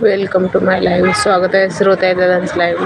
Welcome to my live. स्वागत आहे श्रोत आहे दादांच लाईव्ह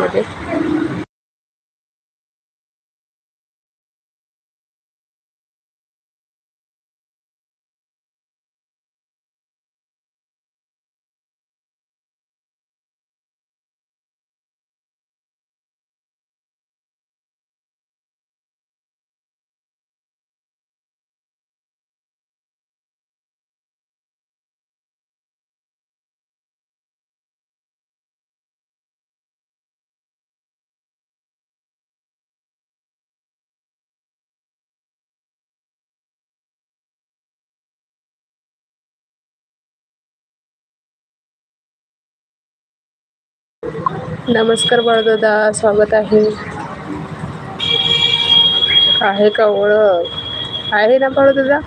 नमस्कार बाळदादा स्वागत आहे. आहे का ओळख? आहे ना बाळदादा?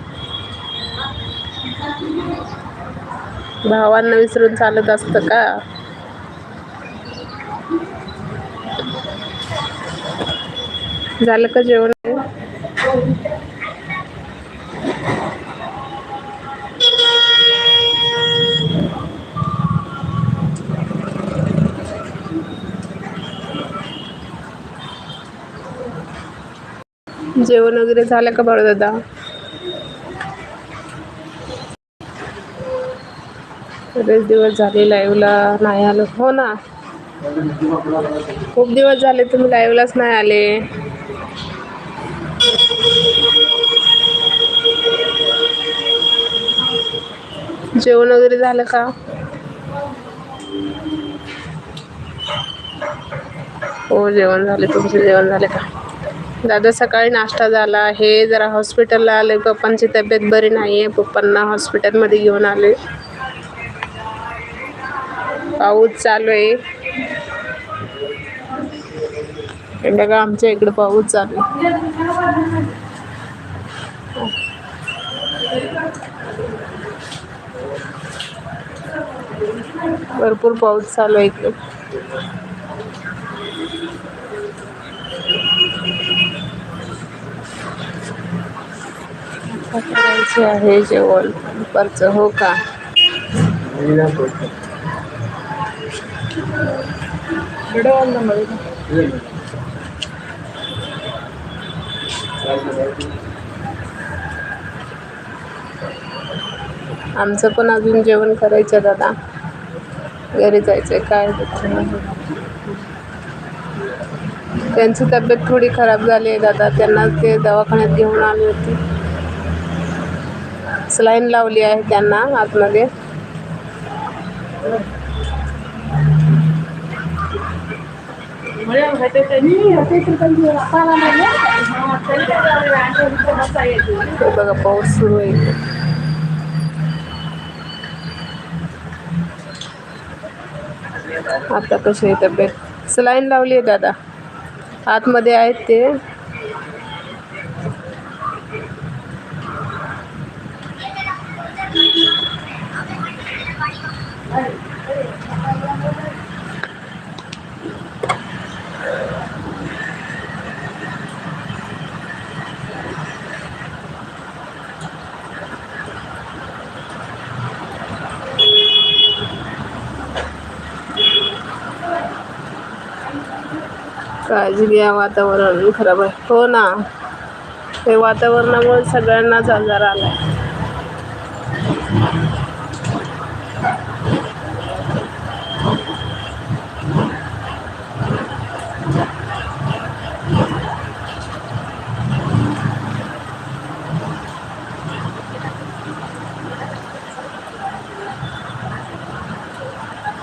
भावांना विसरून चालत असतं का? झालं का जेवण? जेवण वगैरे झालं का बरं दादा बरेच दिवस झाले लाईव्हला नाही आलो. हो ना. खूप दिवस झाले तुम्ही लाईव्हलाच नाही आले. जेवण वगैरे झालं का? हो जेवण झाले. तुमचं जेवण झाले का? दादा सकाळी नाश्ता झाला आहे. जरा हॉस्पिटलला आले पप्पांची तब्येत बरी नाही आहे पप्पांना हॉस्पिटलमध्ये घेऊन आले पाऊस चालू आहे. बघा आमच्या इकडे पाऊस चालू आहे. भरपूर पाऊस चालू आहे इकडे. आता करायचे आहे जेवण. दुपारचं हो का? आमचं पण अजून जेवण करायचं दादा. घरी जायचंय काय त्यांची तब्येत थोडी खराब झाली आहे दादा. त्यांना ते दवाखान्यात घेऊन आली होती. सलाईन लावली आहे त्यांना आतमध्ये. बघा पाऊस सुरू आहे आता कशी आहे तब्येत? सलाईन लावली आहे दादा. आतमध्ये आहेत ते. काळजी घ्या वातावरण खराब आहे. हो ना. ते वातावरणामुळे सगळ्यांनाच आजार आलाय.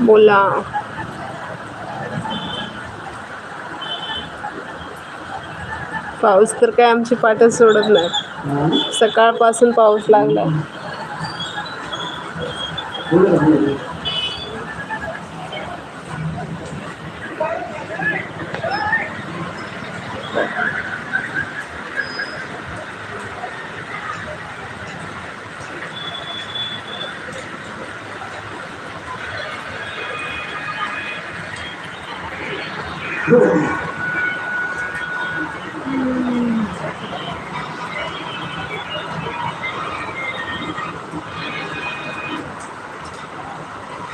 बोला. पाऊस तर काय आमची पाठच सोडत नाही सकाळपासून पाऊस लागला Good.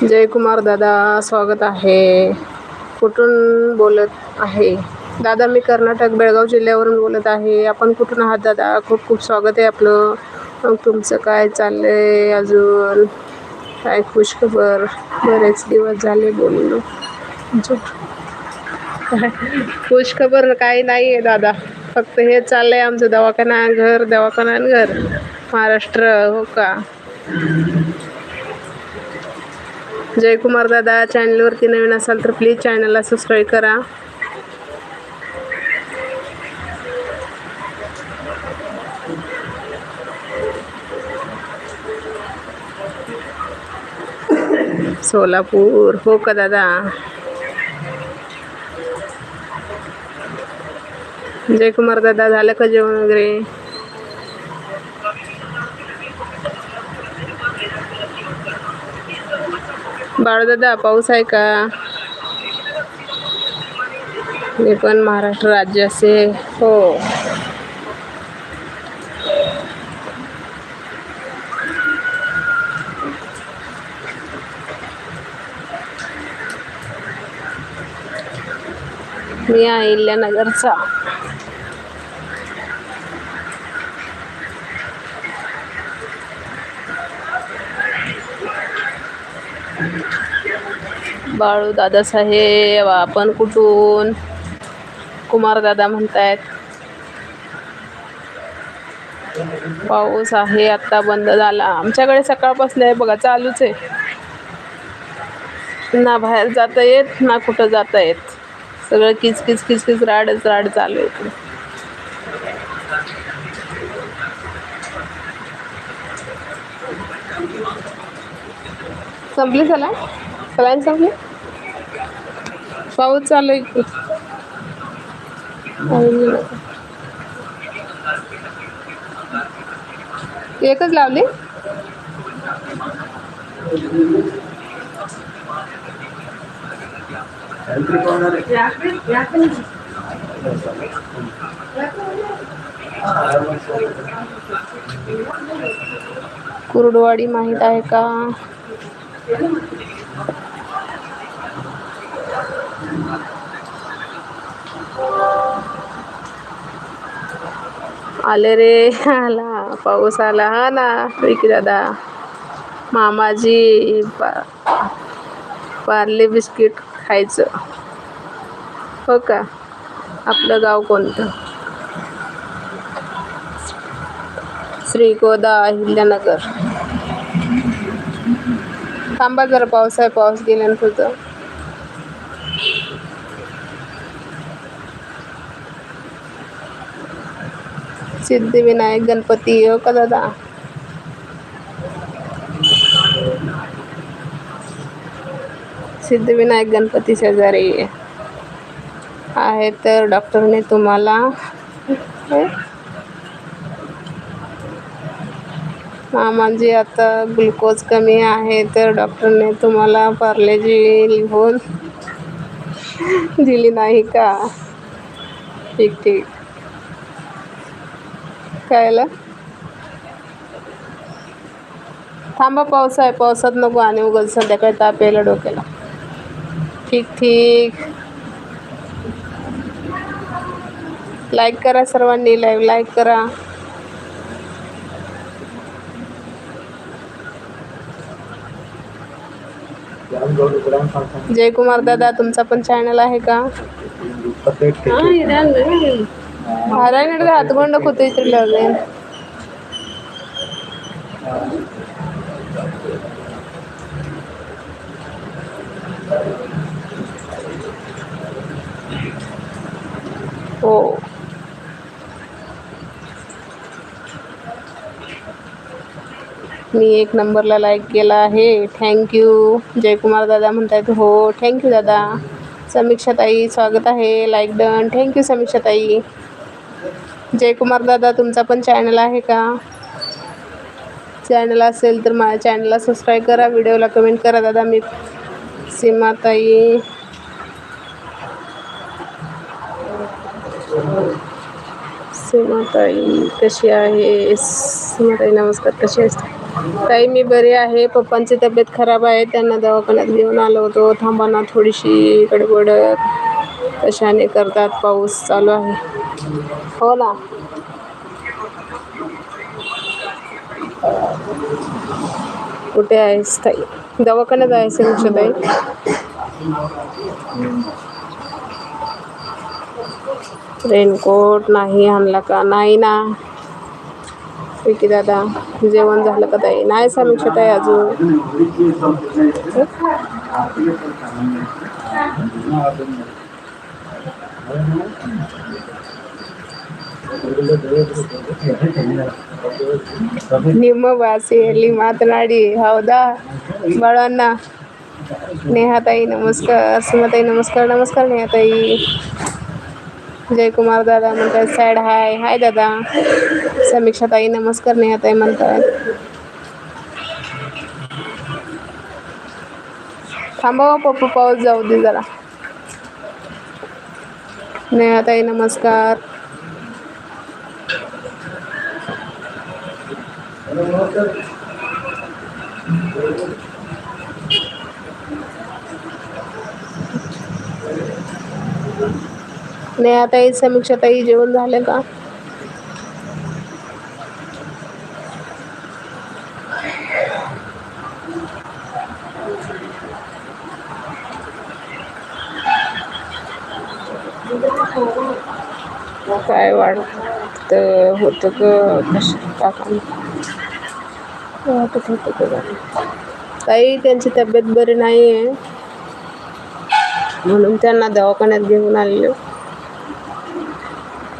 जयकुमार दादा स्वागत आहे. कुठून बोलत आहे? दादा मी कर्नाटक बेळगाव जिल्ह्यावरून बोलत आहे. आपण कुठून आहात दादा? खूप खूप स्वागत आहे आपलं. मग तुमचं काय चाललं आहे अजून? काय खुशखबर? बरेच दिवस झाले बोललो. खुशखबर काही नाही आहे दादा. फक्त हे चाललं आहे आमचं दवाखाना घर दवाखाना घर. महाराष्ट्र हो का? जयकुमार दादा चॅनलवरती नवीन असाल तर प्लीज चॅनलला सबस्क्राईब करा. सोलापूर हो का दादा? जयकुमार दादा झालं का जेवण वगैरे? बाळदादा पाऊस आहे का? मी पण महाराष्ट्र राज्याचे हो. मी अहिल्यानगरचा बाळू दादासाहेब आपण कुठून? कुमार दादा म्हणतायत. पाऊस आहे आता बंद झाला. आमच्याकडे सकाळपासून आहे बघा चालूच आहे. ना बाहेर जाता येत ना कुठं जाता येत. सगळं किच किच किच किच राडच राड चालू आहे संपली चला सगळ्यांनी संपली? पाऊस चालू आहे इकडे. एकच लावली? कुरडवाडी माहीत आहे का? आले रे. आला पाऊस आला. हा ना. विकी दादा? मामाजी पा पार्ले बिस्किट खायचं. हो का? आपलं गाव कोणतं? श्रीगोदा अहिल्यानगर. थांबा जरा पाऊस आहे पाऊस गेल्यानंतर सिद्धिविनायक गणपती हो का दादा? सिद्धिविनायक गणपती शेजारी आहे तर डॉक्टरने तुम्हाला मामाजी आता ग्लुकोज कमी आहे तर डॉक्टरने तुम्हाला पार्लेजी लिहून दिली नाही का? ठीक ठीक. खायला. थांबा पाऊस आहे पावसात नको आणि उगल संध्याकाळी ताप यायला डोक्याला. ठीक ठीक. लाईक करा सर्वांनी लाईव्ह लाईक करा. जयकुमार दादा तुमचा पण चॅनल आहे का? ಹಾರಾಗಿ ಹಿಡಿದು ಹತ್ಕೊಂಡು ಕೂತೈತ್ರಿಲ್ಲ ಅದೇ हो मी एक नंबरला लाईक केला आहे थँक्यू जयकुमार दादा म्हणतायत हो थँक्यू दादा समीक्षाताई स्वागत आहे लाईक डन थँक्यू समीक्षाताई जयकुमार दादा तुमचा पण चॅनल आहे का? चॅनल असेल तर माझ्या चॅनलला सबस्क्राईब करा. व्हिडिओला कमेंट करा दादा मी सीमाताई. सीमाताई कशी आहे? सीमाताई नमस्कार कशी आहे ताई मी बरी आहे. पप्पांची तब्येत खराब आहे. त्यांना दवाखान्यात घेऊन आलो होतो. थांबाना थोडीशी गडबड. कशाने करतात? पाऊस चालू आहे. हो ना कुठे आहेस ताई दवाखान्यात आहेस तुमच्या ताई रेनकोट नाही आणला का नाही ना विकी दादा जेवण झालं का ताई नाही समीक्षा ताई अजून ನಿಮ್ಮ ಭಾಷೆಯಲ್ಲಿ ಮಾತನಾಡಿ ಹೌದಾ ಬಾಳಣ್ಣ नेहाताई नमस्कार सुमताई नमस्कार नमस्कार नेहाताई जयकुमार दादा म्हणतात सॅड हाय हाय दादा समीक्षाताई नमस्कार नेहाताई म्हणतात थांबा हो पप्पा पाऊस जाऊ दे जरा नेहाताई नमस्कार नेहाताई समीक्षाताई जेवण झालं का? काय वाढत होतं का कशा वाटत होतं ग काही त्यांची तब्येत बरी नाही आहे म्हणून त्यांना दवाखान्यात घेऊन आलेलो.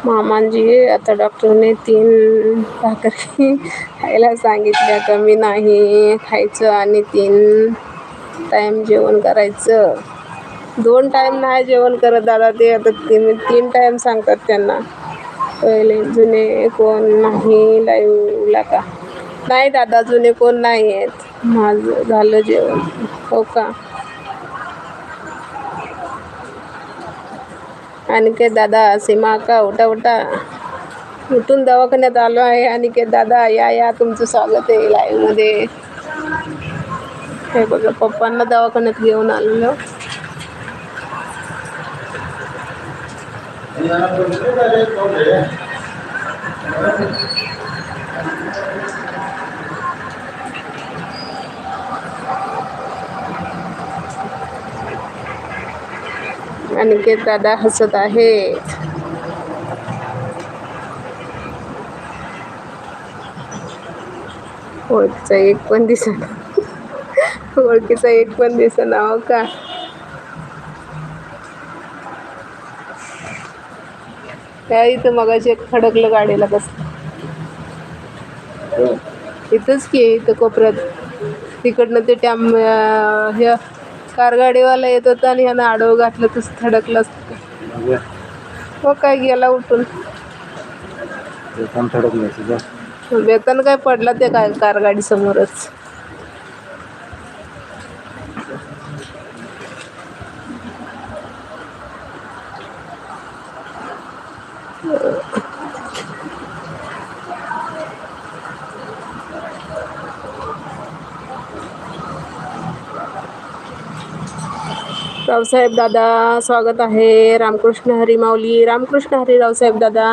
मामांजी आता डॉक्टरने तीन भाकरी खायला सांगितल्या कमी नाही खायचं आणि तीन टाईम जेवण करायचं. दोन टाईम नाही जेवण करत दादा ते आता तीन तीन टाईम सांगतात त्यांना. पहिले जुने कोण नाही लाईव्हला का? नाही दादा जुने कोण नाही आहेत माझं झालं जेवण. हो का? आणि काय दादा सीमा का उठा उठा. उठून दवाखान्यात आलो आहे. अनिकेत दादा या या. तुमचं स्वागत आहे लाईव्हमध्ये. हे बघा पप्पांना दवाखान्यात घेऊन आलेलो. अनिकेत दादा हसत आहेत. ओळखीचा एक पण दिसना. ओळखीचा एक पण दिसना हो का? काय इथं मगाशी एक खडकलं गाडीला बस इथंच की इथं कोपऱ्यात. तिकडनं ते टॅम हे कारगाडीवाला येत होता आणि ह्यानं आडवं घातलं तसं थडकलं असतं. हो काय गेला उठून. वेतन काय पडला ते काय कारगाडी समोरच. रावसाहेब दादा स्वागत आहे. रामकृष्ण हरी माऊली रामकृष्ण हरी रावसाहेब दादा.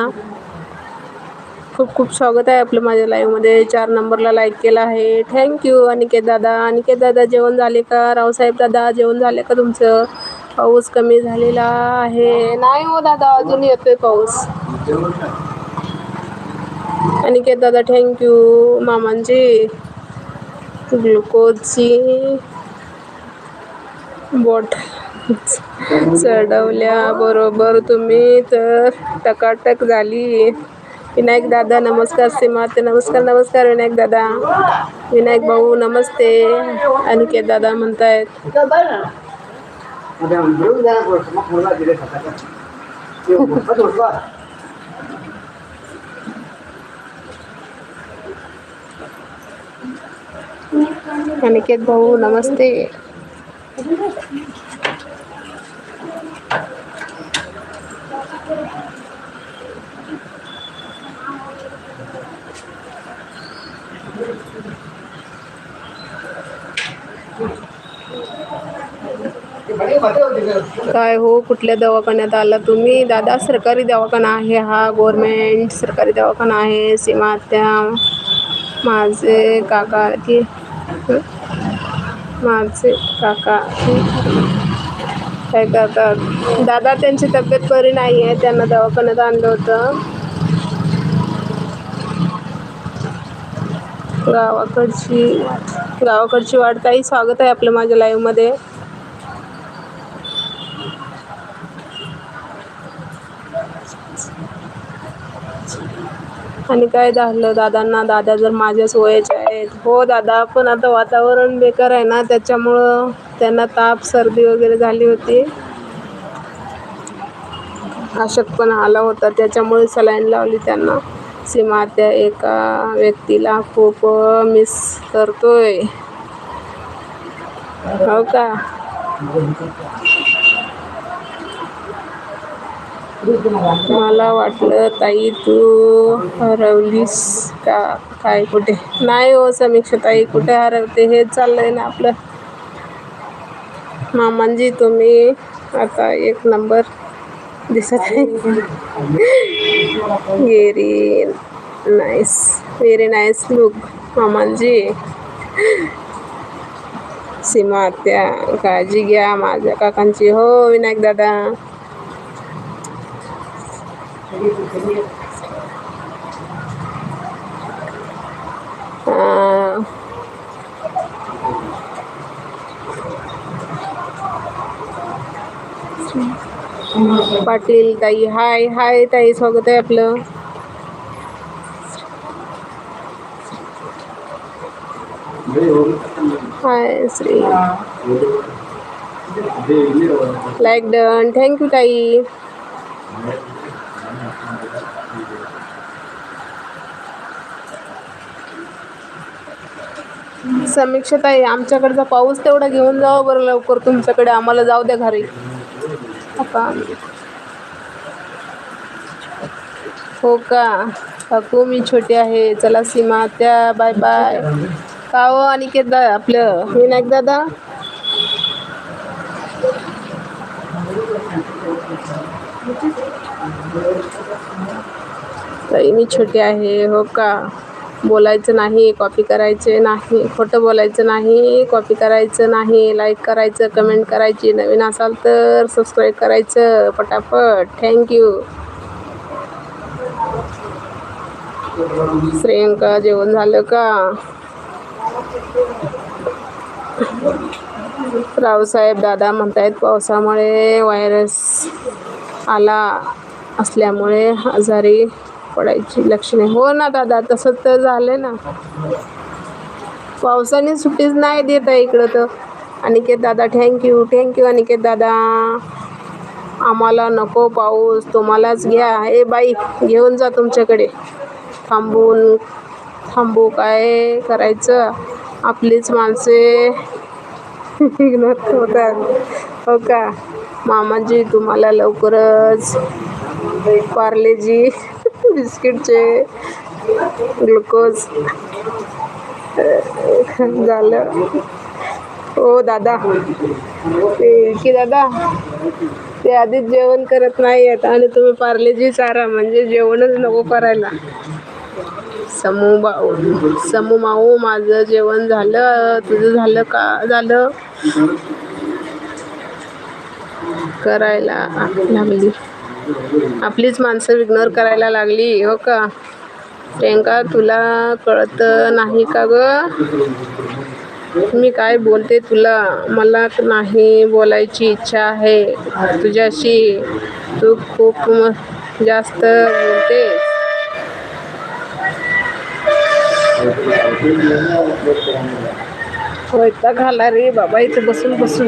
खूप खूप स्वागत आहे आपलं माझ्या लाईव्हमध्ये चार नंबरला लाईक केला आहे. थँक्यू अनिकेत दादा. अनिकेत दादा जेवण झाले का? रावसाहेब दादा जेवण झाले का तुमचं? पाऊस कमी झालेला आहे. नाही हो दादा अजून येतोय पाऊस. अनिकेत दादा थँक्यू मामांची ग्लुकोजची बोट चढवल्याबरोबर तुम्ही तर टकाटक झाली. विनायक दादा नमस्कार सीमाते नमस्कार नमस्कार विनायक दादा. विनायक भाऊ नमस्ते. अनिकेत दादा म्हणतायत. अनिकेत भाऊ नमस्ते. काय हो कुठल्या दवाखान्यात आला तुम्ही? दादा सरकारी दवाखाना आहे हा गव्हर्मेंट सरकारी दवाखाना आहे सीमा आत्या माझे काका की माझे काका काय करतात दादा त्यांची तब्येत बरी नाही आहे त्यांना दवाखान्यात आणलं होतं. गावाकडची गावाकडची वाट ताई स्वागत आहे आपलं माझ्या लाईव्हमध्ये आणि काय झालं? दादांना दादा जर माझ्याच वयाचे आहेत. हो दादा पण आता वातावरण बेकार आहे ना त्याच्यामुळं त्यांना ताप सर्दी वगैरे झाली होती. पण आला होता त्याच्यामुळे सलाईन लावली त्यांना. सीमा त्या एका व्यक्तीला खूप मिस करतोय. हो का? मला वाटलं ताई तू हरवलीस का? काय? कुठे? नाही हो समीक्षा ताई कुठे हरवते? हे चाललंय ना आपलं. मामांजी तुम्ही आता एक नंबर दिसत आहे. Very nice very nice look मामांजी. सीमा त्या काळजी घ्या माझ्या काकांची. हो विनायक दादा. पाटील ताई हाय हाय ताई स्वागत आहे आपलं. Hi Shri. Like done thank you ताई. समीक्षा ताई आमच्याकडचा पाऊस तेवढा घेऊन जावा बरं लवकर तुमच्याकडे. आम्हाला जाऊ द्या घरी. का हो का? काकू मी छोटी आहे. चला सीमा त्या बाय बाय. का हो अनिकेत दा आपलं? विनायक दादा? ताई मी छोटी आहे. हो का? बोलायचं नाही कॉपी करायचे नाही खोटं बोलायचं नाही कॉपी करायचं नाही लाईक करायचं कमेंट करायची. नवीन असाल तर सबस्क्राईब करायचं पटापट. थँक्यू श्रेयंका जेवण झालं का? रावसाहेब दादा म्हणतायत पावसामुळे व्हायरस आला असल्यामुळे आजारी. पडायची लक्षणे. हो ना दादा तसं तर झालं ना. पावसाने सुट्टीच नाही देत आहे इकडं तर. अनिकेत दादा थँक्यू थँक्यू अनिकेत दादा आम्हाला नको पाऊस तुम्हालाच घ्या. ए बाई घेऊन जा तुमच्याकडे. थांबून थांबू काय करायचं? आपलीच माणसे इग्नोर होतात. हो का? मामाजी तुम्हाला लवकरच पार्लेजी बिस्किटचे ग्लुकोज झालं. हो दादा. ते की दादा ते आधीच जेवण करत नाही आहेत आणि तुम्ही पार्लेजी चारा म्हणजे जेवणच नको करायला. समू भाऊ समू माऊ माझं जेवण झालं. तुझं झालं का? झालं. करायला लागली. आपलीच माणसं इग्नोर करायला लागली हो का? प्रियंका तुला कळत नाही का ग? मी काय बोलते तुला? मला नाही बोलायची इच्छा आहे. तुझ्याशी तू खूप जास्त बोलते. वैताग घाला रे बाबा इथे बसून बसून.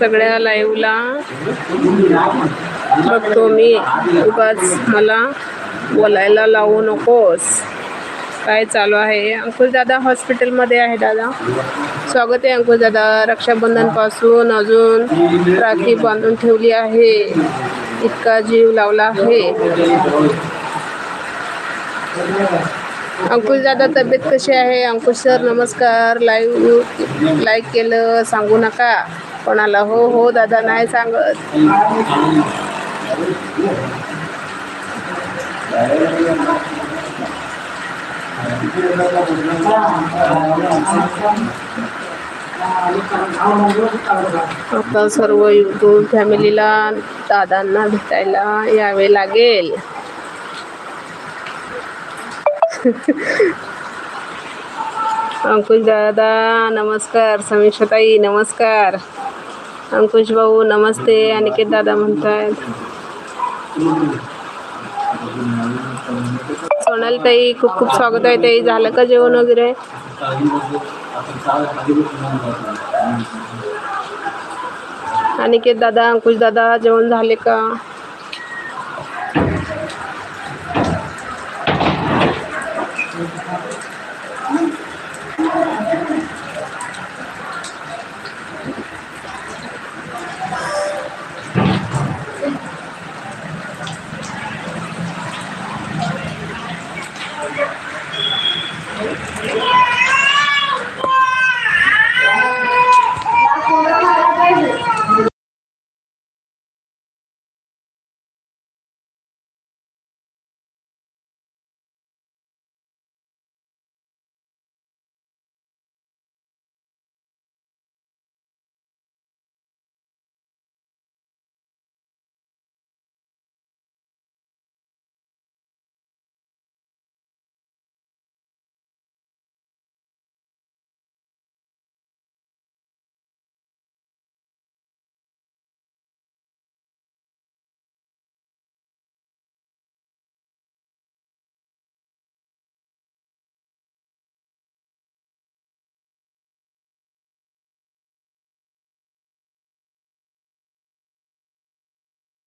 सगळ्या लाईव्हला बघतो मी. उगाच मला बोलायला लावू नकोस. काय चालू आहे? अंकुश दादा हॉस्पिटलमध्ये आहे दादा. स्वागत आहे अंकुश दादा रक्षाबंधनपासून अजून राखी बांधून ठेवली आहे. इतका जीव लावला आहे. अंकुश दादा तब्येत कशी आहे? अंकुश सर नमस्कार. लाईव्ह लाईक केलं सांगू नका. कोणाला हो हो दादा नाही सांगत. आता सर्व यूट्यूब फॅमिलीला दादांना भेटायला यावे लागेल. अंकुश दादा नमस्कार. समीक्षाताई नमस्कार. अंकुश भाऊ नमस्ते. अनिकेत दादा म्हणतात सोनल ताई खूप खूप स्वागत आहे. ताई झालं का जेवण वगैरे? अनिकेत दादा अंकुश दादा जेवण झाले का?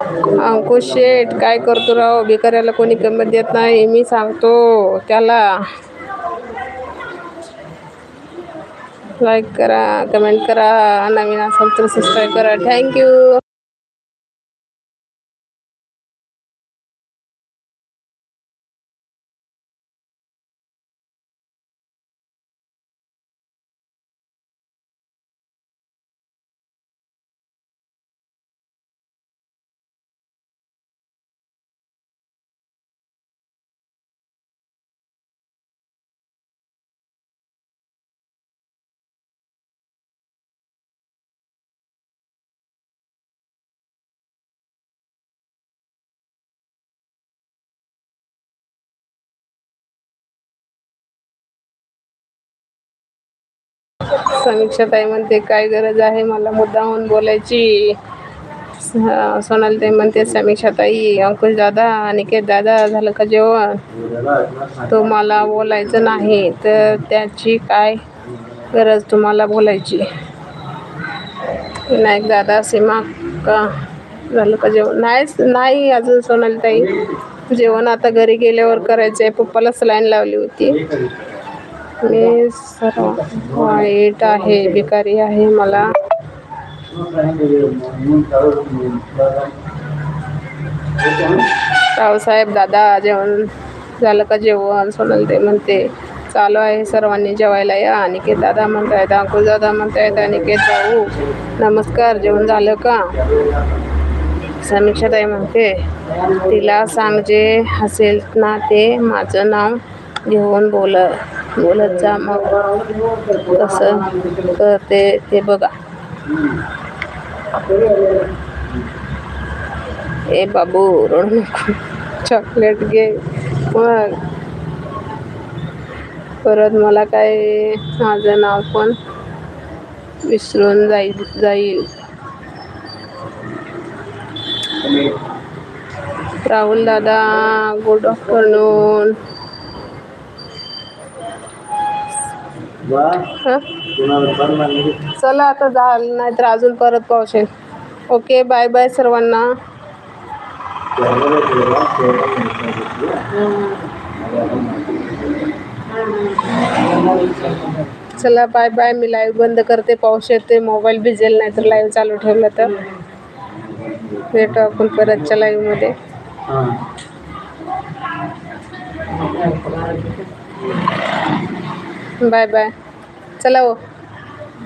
अंकुश शेठ काय करतो राव? भिकाऱ्याला कोणी किंमत देत नाही मी सांगतो त्याला. लाईक करा कमेंट करा नवीन असाल तर सबस्क्राईब करा. थँक्यू समीक्षा ताई म्हणते काय गरज आहे मला मुद्दाहून बोलायची? स- सोनाली ताई म्हणते समीक्षा ताई अंकुश दादा अनिकेत दादा झालं का जेवण? तुम्हाला बोलायचं नाही तर त्याची काय गरज तुम्हाला बोलायची? विनायक दादा सीमा का झालं का जेवण? नाही नाही अजून सोनाली ताई. जेवण आता घरी गेल्यावर करायचं आहे पप्पाला सलाईन लावली होती. मी सर वाईट आहे भिकारी आहे मला. रावसाहेब दादा जेवण झालं का जेवण? सोनल ते म्हणते चालू आहे सर्वांनी जेवायला या. अनिकेत दादा म्हणतायत अंकुश दादा म्हणतायत अनिकेत भाऊ नमस्कार जेवण झालं का? समीक्षा ताई म्हणते तिला सांग जे असेल ना ते माझं नाव घेऊन बोल बोलत जा मग कसं करते ते बघा. ए बाबू रडू नको. चॉकलेट घे. मग परत मला काय माझं नाव पण विसरून जाईल जाईल. राहुल दादा गुड आफ्टरनून चला आता झालं नाही तर अजून परत पाऊस येईल ओके बाय बाय सर्वांना. चला बाय बाय. मी लाईव्ह बंद करते. पाऊस येते मोबाईल भिजेल नाही तर लाईव्ह चालू ठेवलं तर. भेटू आपण परतच्या लाईव्हमध्ये बाय बाय. चला हो.